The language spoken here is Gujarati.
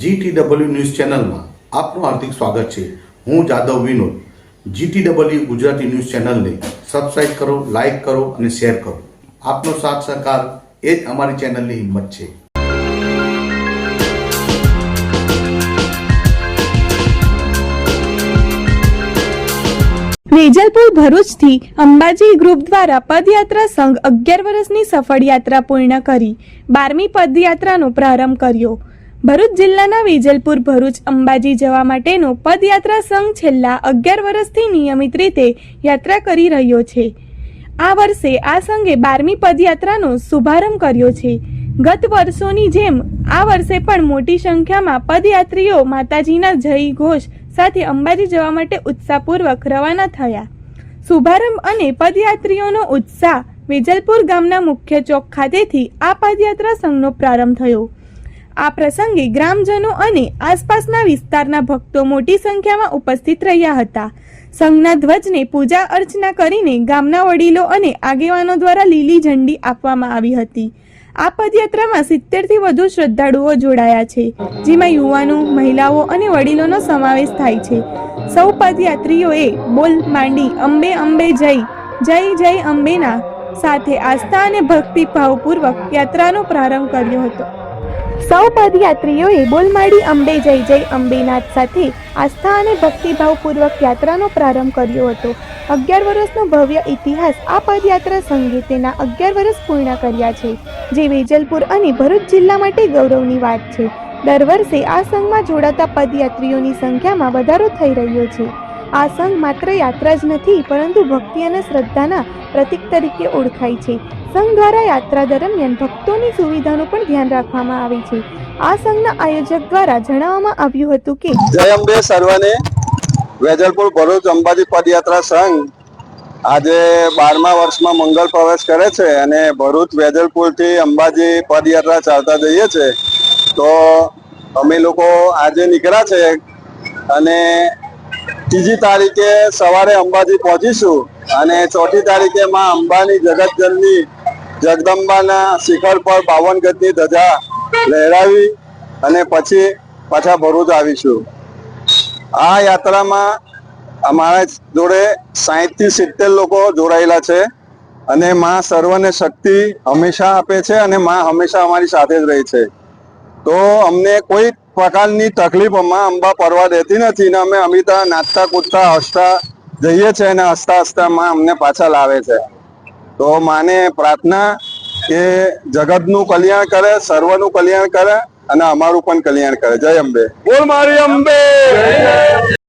જીટીડબલ્યુ ન્યૂઝ ચેનલમાં આપનું હાર્દિક સ્વાગત છે. હું જાદવ વિનોદ. જીટીડબલ્યુ ગુજરાતી ન્યૂઝ ચેનલને સબસ્ક્રાઈબ કરો લાઇક કરો અને શેર કરો. આપનો સાથ સહકાર એ જ અમારી ચેનલની હિંમત છે. વેજલપુર ભરૂચથી અંબાજી ગ્રુપ દ્વારા પદયાત્રા સંઘ અગિયાર વર્ષની સફળ યાત્રા પૂર્ણ કરી. બારમી પદયાત્રાનો પ્રારંભ કર્યો. ભરૂચ જિલ્લાના વેજલપુર, ભરૂચ, અંબાજી જવા માટેનો પદયાત્રા સંઘ છેલ્લા અગિયાર વર્ષથી નિયમિત રીતે યાત્રા કરી રહ્યો છે. આ વર્ષે આ સંઘે બારમી પદયાત્રાનો શુભારંભ કર્યો છે. ગત વર્ષોની જેમ આ વર્ષે પણ મોટી સંખ્યામાં પદયાત્રીઓ માતાજીના જય ઘોષ સાથે અંબાજી જવા માટે ઉત્સાહપૂર્વક રવાના થયા. શુભારંભ અને પદયાત્રીઓનો ઉત્સાહ વેજલપુર ગામના મુખ્ય ચોક ખાતેથી આ પદયાત્રા સંઘનો પ્રારંભ થયો. આ પ્રસંગે ગ્રામજનો અને આસપાસના વિસ્તારના ભક્તો મોટી સંખ્યામાં ઉપસ્થિત રહ્યા હતા. સંઘના ધ્વજને પૂજા અર્ચના કરીને ગામના વડીલો અને આગેવાનો દ્વારા લીલી ઝંડી આપવામાં આવી હતી. આ પદયાત્રામાં સિત્તેરથી વધુ શ્રદ્ધાળુઓ જોડાયા છે, જેમાં યુવાનો, મહિલાઓ અને વડીલોનો સમાવેશ થાય છે. સૌ પદયાત્રીઓએ બોલ માંડી, અંબે અંબે જય જય જય અંબેના સાથે આસ્થા અને ભક્તિભાવપૂર્વક યાત્રાનો પ્રારંભ કર્યો હતો. સૌ પદયાત્રીઓએ બોલમાડી અંબે જય જય અંબેનાથ સાથે આસ્થા અને ભક્તિભાવપૂર્વક યાત્રાનો પ્રારંભ કર્યો હતો. અગિયાર વર્ષનો ભવ્ય ઇતિહાસ આ પદયાત્રા સંઘે તેના અગિયાર વર્ષ પૂર્ણ કર્યા છે. જે વેજલપુર અને ભરૂચ જિલ્લા માટે ગૌરવની વાત છે. દર વર્ષે આ સંઘમાં જોડાતા પદયાત્રીઓની સંખ્યામાં વધારો થઈ રહ્યો છે. આ સંઘ માત્ર યાત્રા જ નથી, પરંતુ ભક્તિ અને શ્રદ્ધાના પ્રતીક તરીકે ઓળખાય છે. સંઘ દ્વારા યાત્રા દરમિયાન ભક્તોની સુવિધાનું પણ ધ્યાન રાખવામાં આવે છે. આ સંઘના આયોજક દ્વારા જણાવવામાં આવ્યું હતું કે જય અંબે સર્વને. વેજલપુર ભરૂચ અંબાજી પદયાત્રા સંઘ આજે બારમા વર્ષમાં મંગળ પ્રવેશ કરે છે અને ભરૂચ વેજલપુરથી અંબાજી પદયાત્રા ચાલતા જઈએ છે. તો અમે લોકો આજે નીકળ્યા છે અને ત્રીજી તારીખે સવારે અંબાજી પહોંચીશું અને ચોથી તારીખે માં અંબાની જગતજનની જગદંબાના શિખર પર બાવન ગતની ધજા લહેરાવી અને પછી પાછા ભરૂચ આવીશું. આ યાત્રામાં અમારા જોડે સાહીઠથી સિત્તેર લોકો જોડાયેલા છે અને માં સર્વને શક્તિ હંમેશા આપે છે અને માં હંમેશા અમારી સાથે જ રહી છે. તો અમને કોઈ પ્રકારની તકલીફ અંબા પરવા દેતી નથી ને અમે અમિતા નાચતા કૂદતા હસતા જઈએ છીએ અને હસતા હસતા માં અમને પાછા લાવે છે. તો માને પ્રાર્થના કે જગતનું કલ્યાણ કરે સર્વનું કલ્યાણ કરે અને અમારું પણ કલ્યાણ કરે. જય અંબે. બોલ મારી અંબે. જય